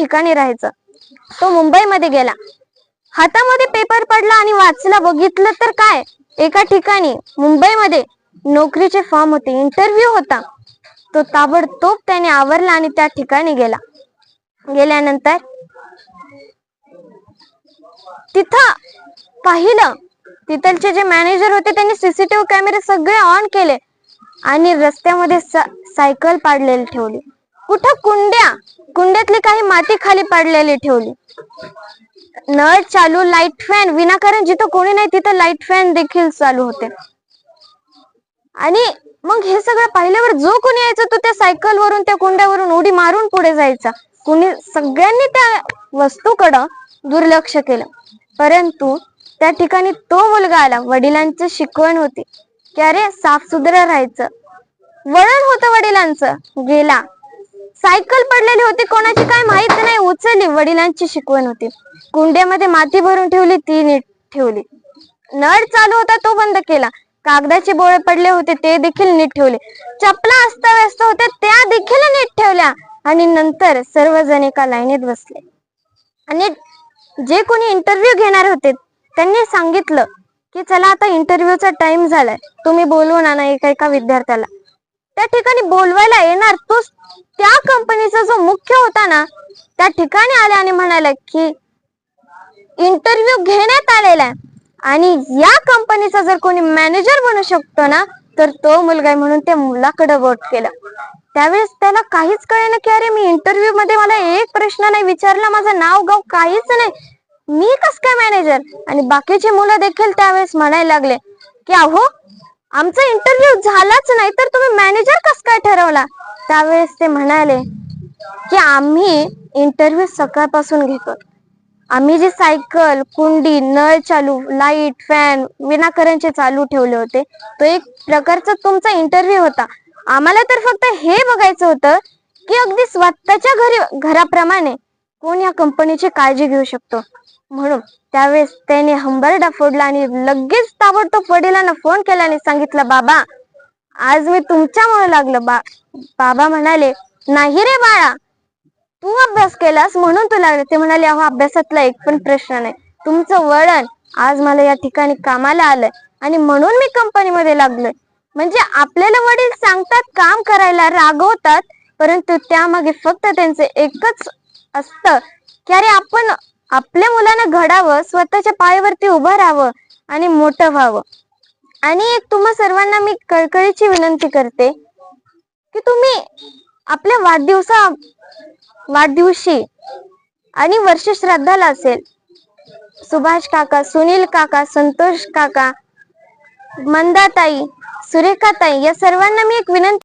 ठिकाणी राहायचं. तो मुंबईमध्ये गेला. हातामध्ये पेपर पडला आणि वाचला. बघितलं तर काय? एका ठिकाणी मुंबईमध्ये नोकरीचे फॉर्म होते. इंटरव्ह्यू होता. तो ताबडतोब त्याने आवरला आणि त्या ठिकाणी गेला. गेल्यानंतर तिथं पाहिलं. तिथलचे जे मॅनेजर होते त्यांनी सीसीटीव्ही कॅमेरे सगळे ऑन केले. आणि रस्त्यामध्ये सायकल पाडलेली ठेवली. कुठं कुंड्या? कुंड्यातली काही माती खाली पाडलेली ठेवली. नळ चालू लाइट फॅन विनाकारण जिथं कोणी नाही तिथं लाइट फॅन देखील चालू होते. आणि मग हे सगळं पाहिल्यावर जो कोणी यायचा तो त्या सायकल वरून त्या कुंड्यावरून उडी मारून पुढे जायचा. कुणी सगळ्यांनी त्या वस्तूकडं दुर्लक्ष केलं. परंतु त्या ठिकाणी तो मुलगा आला. वडिलांची शिकवण होती. की अरे साफसुथरं राहायचं. वळण होतं वडिलांचं. गेला. सायकल पडलेली होती कोणाची काय माहीत नाही. उचलली वडिलांची शिकवण होती. कुंड्यामध्ये माती भरून ठेवली ती नीट ठेवली. नळ चालू होता तो बंद केला. कागदाचे बोळे पडले होते ते देखील नीट ठेवले. चपला अस्ताव्यस्त होत्या त्या देखील नीट ठेवल्या. आणि नंतर सर्वजण एका लाईनीत बसले. आणि जे कोणी इंटरव्ह्यू घेणार होते त्यांनी सांगितलं की चला आता इंटरव्ह्यूचा टाइम झालाय. तुम्ही बोलवून आणा एका एका विद्यार्थ्याला. त्या ठिकाणी बोलवायला येणार तो त्या कंपनीचा जो मुख्य होता ना त्या ठिकाणी आले आणि म्हणाले की इंटरव्ह्यू घेण्यात आलेला आहे. आणि या कंपनीचा जर कोणी मॅनेजर बनू शकतो ना तर तो मुलगा आहे म्हणून त्या मुलाकडे वोट केलं. त्यावेळेस त्याला काहीच कळेना की अरे मी इंटरव्ह्यू मध्ये मला एक प्रश्न नाही विचारला माझं नाव गाव काहीच नाही. मी कस काय मॅनेजर आणि बाकीचे मुलं देखील त्यावेळेस म्हणायला लागले की अहो आमचा इंटरव्ह्यू झालाच नाही तर तुम्ही मॅनेजर कस काय ठरवला? त्यावेळेस ते म्हणाले की आम्ही इंटरव्ह्यू सकाळपासून घेतो. आम्ही जे सायकल कुंडी नळ चालू लाइट फॅन विनाकारणचे चालू ठेवले होते तो एक प्रकारचा तुमचा इंटरव्ह्यू होता. आम्हाला तर फक्त हे बघायचं होतं की अगदी स्वतःच्या घरी घराप्रमाणे कोण या कंपनीची काळजी घेऊ शकतो? म्हणून त्यावेळेस त्याने हंबरडा फोडला आणि लगेच ताबडतोब वडिलांना फोन केला आणि सांगितलं बाबा आज मी तुमच्यामुळे लागलं. बा बाबा म्हणाले नाही रे बाळा तू अभ्यास केलास म्हणून तुला लागले. ते म्हणाले अहो अभ्यासातला एक पण प्रश्न नाही. तुमचं वळण आज मला या ठिकाणी कामाला आलंय आणि म्हणून मी कंपनीमध्ये लागलोय. म्हणजे आपल्याला वडील सांगतात काम करायला रागवतात परंतु त्यामागे फक्त त्यांचे एकच असतं. की अरे आपण आपल्या मुलांना घडावं स्वतःच्या पायावरती उभं राहावं आणि मोठं व्हावं. आणि एक तुम्हा सर्वांना मी कळकळीची विनंती करते की तुम्ही आपल्या वाढदिवसा वाढदिवशी आणि वर्ष श्राद्धाला असेल सुभाष काका सुनील काका संतोष काका मंदाताई सुरेखाताई या सर्वांना मी एक विनंती